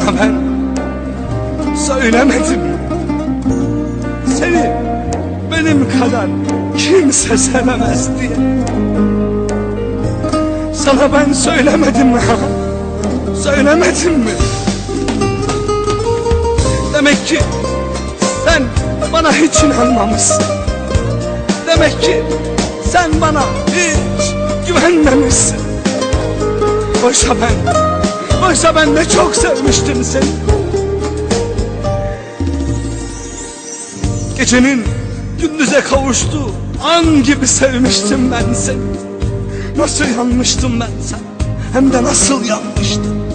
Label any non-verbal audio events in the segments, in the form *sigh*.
Sana ben söylemedim. Seni benim kadar kimse sevemez diye. Sana ben söylemedim mi? *laughs* ha? Söylemedim mi? Demek ki sen bana hiç inanmamışsın. Demek ki sen bana hiç güvenmemişsin. Oysa ben, oysa ben ne çok sevmiştim seni. Gecenin gündüze kavuştuğu an gibi sevmiştim ben seni. Nasıl yanmıştım ben sen, hem de nasıl yanmıştım.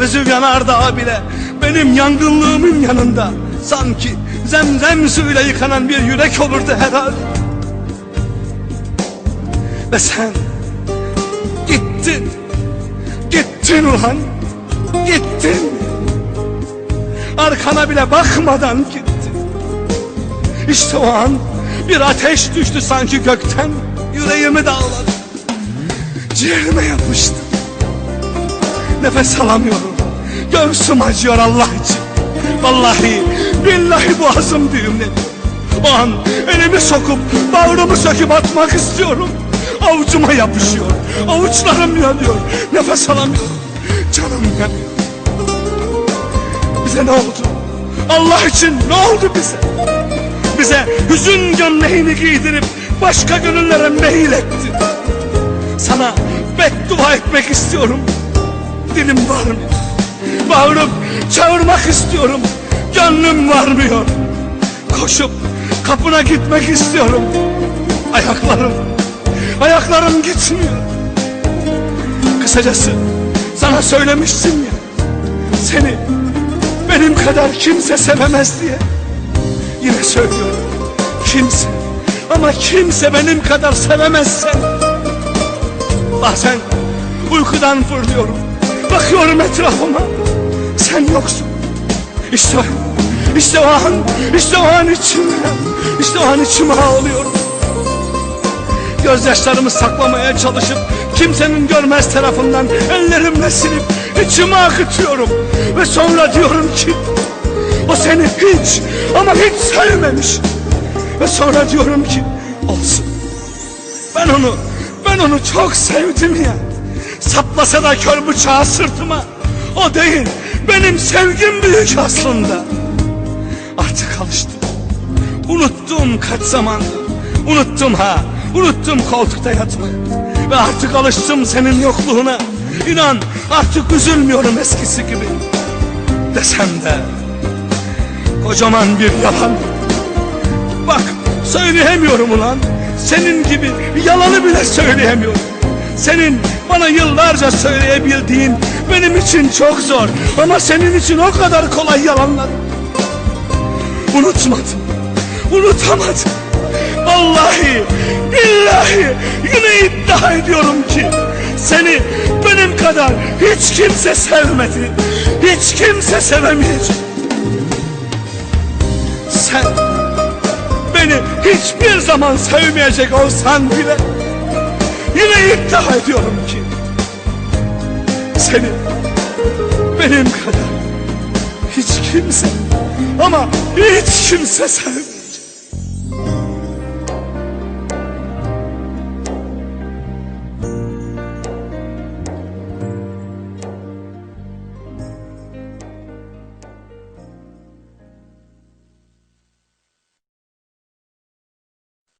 Vezüv Ardağı bile benim yangınlığımın yanında sanki zemzem suyuyla yıkanan bir yürek olurdu herhalde. Ve sen gittin, gittin ulan, gittin. Arkana bile bakmadan gittin. İşte o an bir ateş düştü sanki gökten, yüreğimi dağladı. Ciğerime yapıştı. Nefes alamıyorum. Göğsüm acıyor Allah için. Vallahi billahi boğazım düğümledi. O an elimi sokup bağrımı söküp atmak istiyorum. Avucuma yapışıyor. Avuçlarım yanıyor. Nefes alamıyorum. Canım yanıyor. Bize ne oldu? Allah için ne oldu bize? Bize hüzün gömleğini giydirip başka gönüllere meyil etti. Sana beddua etmek istiyorum. Dilim varmıyor. Bağırıp çağırmak istiyorum. Gönlüm varmıyor. Koşup kapına gitmek istiyorum. Ayaklarım, ayaklarım gitmiyor. Kısacası sana söylemiştim ya. Seni benim kadar kimse sevemez diye. Yine söylüyorum. Kimse ama kimse benim kadar sevemez seni. Bazen uykudan fırlıyorum. Bakıyorum etrafıma. Sen yoksun. İşte işte o an, işte o an içimde. İşte o an içime ağlıyorum. Gözyaşlarımı saklamaya çalışıp kimsenin görmez tarafından ellerimle silip içime akıtıyorum. Ve sonra diyorum ki o seni hiç ama hiç sevmemiş. Ve sonra diyorum ki olsun. Ben onu, ben onu çok sevdim ya. Saplasa da kör bıçağı sırtıma. O değil, benim sevgim büyük aslında. Artık alıştım. Unuttum kaç zamandır. Unuttum ha, unuttum koltukta yatmayı. Ve artık alıştım senin yokluğuna. İnan artık üzülmüyorum eskisi gibi. Desem de kocaman bir yalan. Bak söyleyemiyorum ulan. Senin gibi yalanı bile söyleyemiyorum. Senin bana yıllarca söyleyebildiğin benim için çok zor. Ama senin için o kadar kolay yalanlar. Unutmadım. Unutamadım. Vallahi, billahi yine iddia ediyorum ki seni benim kadar hiç kimse sevmedi. Hiç kimse sevemeyecek. Sen beni hiçbir zaman sevmeyecek olsan bile yine iddia ediyorum ki seni benim kadar hiç kimse ama hiç kimse sevmez.